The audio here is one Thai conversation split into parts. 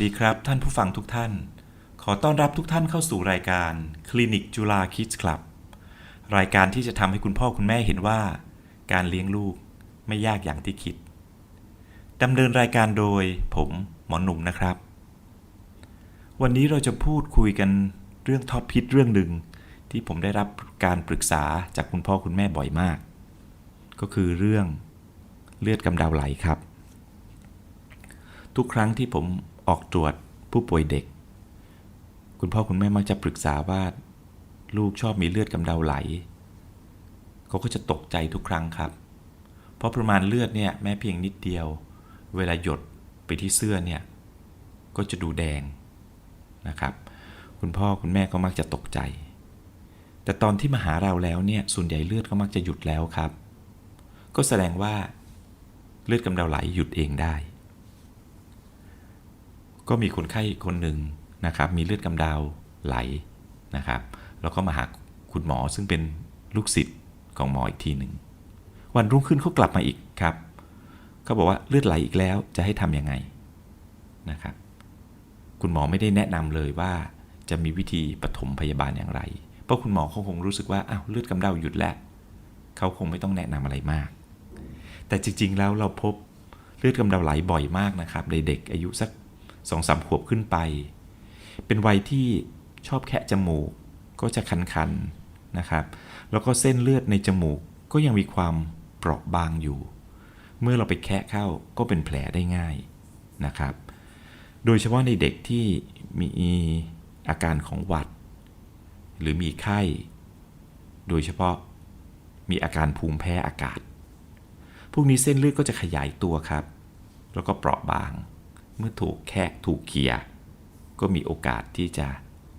ดีครับท่านผู้ฟังทุกท่าน ขอต้อนรับทุกท่านเข้าสู่รายการคลินิกจุฬาคิดคลับ รายการที่จะทำให้คุณพ่อคุณแม่เห็นว่า การเลี้ยงลูกไม่ยากอย่างที่คิดดำเนินรายการโดยผมหมอหนุ่มนะครับ วันนี้เราจะพูดคุยกันเรื่องท็อปพิทเรื่องหนึ่งที่ผมได้รับการปรึกษาจากคุณพ่อคุณแม่บ่อยมาก ก็คือเรื่องเลือดกำเดาไหลครับ ทุกครั้งที่ผม ออกตรวจผู้ป่วยเด็ก คุณพ่อคุณแม่มักจะปรึกษาว่า ลูกชอบมีเลือดกำเดาไหล เขาก็จะตกใจทุกครั้งครับ เพราะประมาณเลือดเนี่ยแม้เพียงนิดเดียว เวลาหยดไปที่เสื้อเนี่ยก็จะดูแดงนะครับ คุณพ่อคุณแม่ก็มักจะตกใจ แต่ตอนที่มาหาเราแล้วเนี่ยส่วนใหญ่เลือดก็มักจะหยุดแล้วครับ ก็แสดงว่าเลือดกำเดาไหลหยุดเองได้ ก็มีคนไข้คนหนึ่งนะครับ มีเลือดกำเดาไหลนะครับ แล้วก็มาหาคุณหมอซึ่งเป็นลูกศิษย์ของหมออีกทีหนึ่ง วันรุ่งขึ้นเขากลับมาอีกครับเขาบอกว่าเลือดไหลอีกแล้วจะให้ทำยังไงนะครับ คุณหมอไม่ได้แนะนำเลยว่าจะมีวิธีปฐมพยาบาลอย่างไร เพราะคุณหมอเขาคงรู้สึกว่าอ้าวเลือดกำเดาหยุดแล้วเขาคงไม่ต้องแนะนำอะไรมาก แต่จริงๆแล้วเราพบเลือดกำเดาไหลบ่อยมากนะครับในเด็กอายุสัก สองสามขวบขึ้นไป เป็นวัยที่ชอบแคะจมูกก็จะคันๆนะครับ แล้วก็เส้นเลือดในจมูกก็ยังมีความเปราะบางอยู่ เมื่อเราไปแคะเข้าก็เป็นแผลได้ง่ายนะครับ โดยเฉพาะในเด็กที่มีอาการของหวัด หรือมีไข้ โดยเฉพาะมีอาการภูมิแพ้อากาศ พวกนี้เส้นเลือดก็จะขยายตัวครับ แล้วก็เปราะบาง เมื่อถูกแคะถูกเขี่ยก็มีโอกาสที่จะ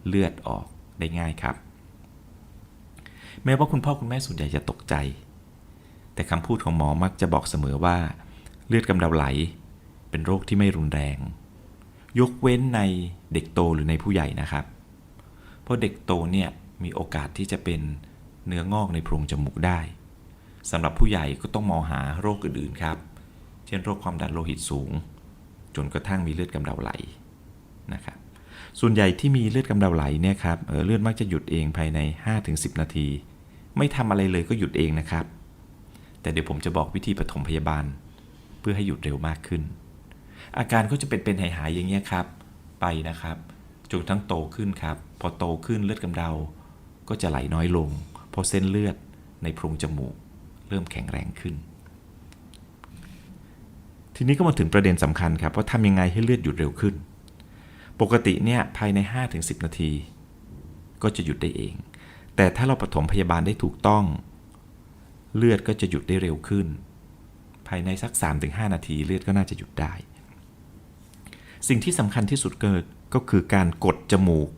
เลือดออกได้ง่ายครับ แม้ว่าคุณพ่อคุณแม่ส่วนใหญ่จะตกใจ แต่คำพูดของหมอมักจะบอกเสมอว่า เลือดกำเดาไหล เป็นโรคที่ไม่รุนแรง ยกเว้นในเด็กโตหรือในผู้ใหญ่นะครับ เพราะเด็กโตเนี่ยมีโอกาสที่จะเป็นเนื้องอกในโพรงจมูกได้สำหรับผู้ใหญ่ก็ต้องมองหาโรคอื่นๆครับ เช่นโรคความดันโลหิตสูง จนกระทั่งมีเลือดกำเดาไหลนะครับส่วนใหญ่ที่มีเลือดกำเดาไหลเนี่ยครับเเลือดมักจะหยุดเองภายใน 5-10 นาที ไม่ทำอะไรเลยก็หยุดเองนะครับ แต่เดี๋ยวผมจะบอกวิธีปฐมพยาบาล เพื่อให้หยุดเร็วมากขึ้น อาการก็จะเป็นเป็นหายๆอย่างเงี้ยครับ ไปนะครับจนทั้งโตขึ้นครับ พอโตขึ้นเลือดกำเดา ก็จะไหลน้อยลงเพราะเส้นเลือดในโพรงจมูก เริ่มแข็งแรงขึ้น ทีนี้ก็มาถึงประเด็นสำคัญครับว่าทำยังไงให้เลือดหยุดเร็วขึ้น ปกติเนี่ยภายใน 5-10 นาที ก็จะหยุดได้เอง แต่ถ้าเราปฐมพยาบาลได้ถูกต้อง เลือดก็จะหยุดได้เร็วขึ้น ภายในสัก 3-5 นาทีเลือดก็น่าจะหยุดได้ สิ่งที่สำคัญที่สุดเกิดก็คือการกดจมูก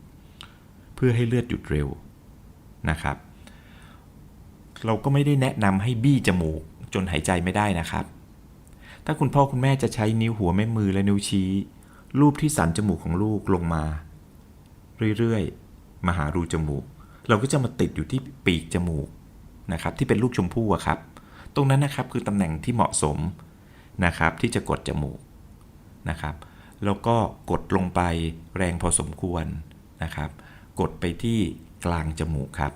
เพื่อให้เลือดหยุดเร็วนะครับ เราก็ไม่ได้แนะนำให้บี้จมูกจนหายใจไม่ได้นะครับ ถ้าคุณพ่อคุณแม่จะใช้นิ้วหัวแม่มือและนิ้วชี้ รูปที่สันจมูกของลูกลงมา เรื่อยๆ มาหารูจมูก เราก็จะมาติดอยู่ที่ปีกจมูกนะครับที่เป็นลูกชมพู่อะครับ ตรงนั้นนะครับคือตำแหน่งที่เหมาะสมนะครับที่จะกดจมูกนะครับแล้วก็กดลงไปแรงพอสมควรนะครับ กดไปที่กลางจมูกครับ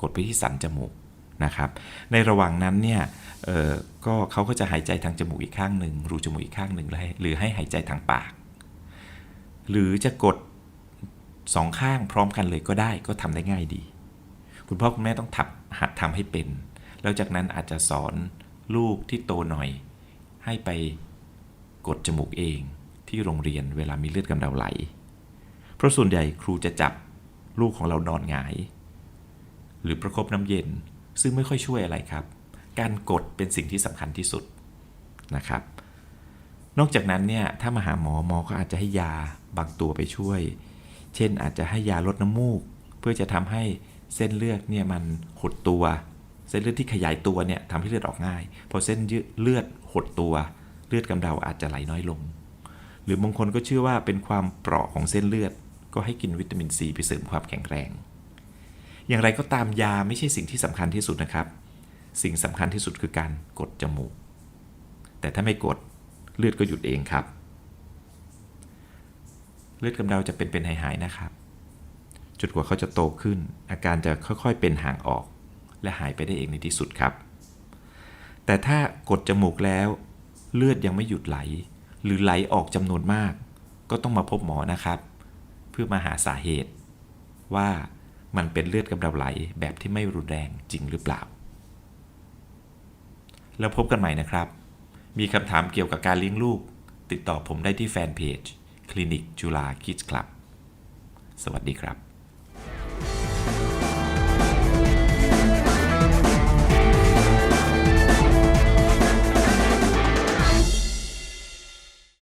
กดไปที่สันจมูกนะครับ ในระหว่างนั้นเนี่ย ก็เขาก็จะหายใจทางจมูกอีกข้างหนึ่งรูจมูกอีกข้างหนึ่งหรือให้หายใจทางปาก หรือจะกดสองข้างพร้อมกันเลยก็ได้ก็ทำได้ง่ายดี คุณพ่อคุณแม่ต้องทับหัดทำให้เป็น แล้วจากนั้นอาจจะสอนลูกที่โตหน่อย ให้ไปกดจมูกเองที่โรงเรียนเวลามีเลือดกำเดาไหล เพราะส่วนใหญ่ครูจะจับลูกของเรานอนหงาย หรือประคบน้ำเย็นซึ่งไม่ค่อยช่วยอะไรครับ การกดเป็นสิ่งที่สำคัญที่สุดนะครับ นอกจากนั้นเนี่ยถ้ามาหาหมอหมอก็อาจจะให้ยาบางตัวไปช่วย เช่นอาจจะให้ยาลดน้ำมูก เพื่อจะทำให้เส้นเลือดเนี่ยมันหดตัว เส้นเลือดที่ขยายตัวเนี่ยทำให้เลือดออกง่าย พอเส้นเลือดหดตัว เลือดกำเดาอาจจะไหลน้อยลง หรือบางคนก็เชื่อว่าเป็นความเปราะของเส้นเลือด ก็ให้กินวิตามินซีไปเสริมความแข็งแรง อย่างไรก็ตามยาไม่ใช่สิ่งที่สำคัญที่สุดนะครับ สิ่งสำคัญที่สุดคือการกดจมูก แต่ถ้าไม่กดเลือดก็หยุดเองครับ เลือดกำเดาจะเป็นๆหายๆนะครับจนกว่าเขาจะโตขึ้น อาการจะค่อยๆเป็นห่างออก และหายไปได้เองในที่สุดครับ แต่ถ้ากดจมูกแล้วเลือดยังไม่หยุดไหล หรือไหลออกจำนวนมาก ก็ต้องมาพบหมอนะครับ เพื่อมาหาสาเหตุ ว่ามันเป็นเลือดกำเดาไหลแบบที่ไม่รุนแรงจริงหรือเปล่า แล้วพบกันใหม่นะครับ มีคำถามเกี่ยวกับการเลี้ยงลูก ติดต่อผมได้ที่แฟนเพจคลินิกจุฬาคิดส์คลับ สวัสดีครับ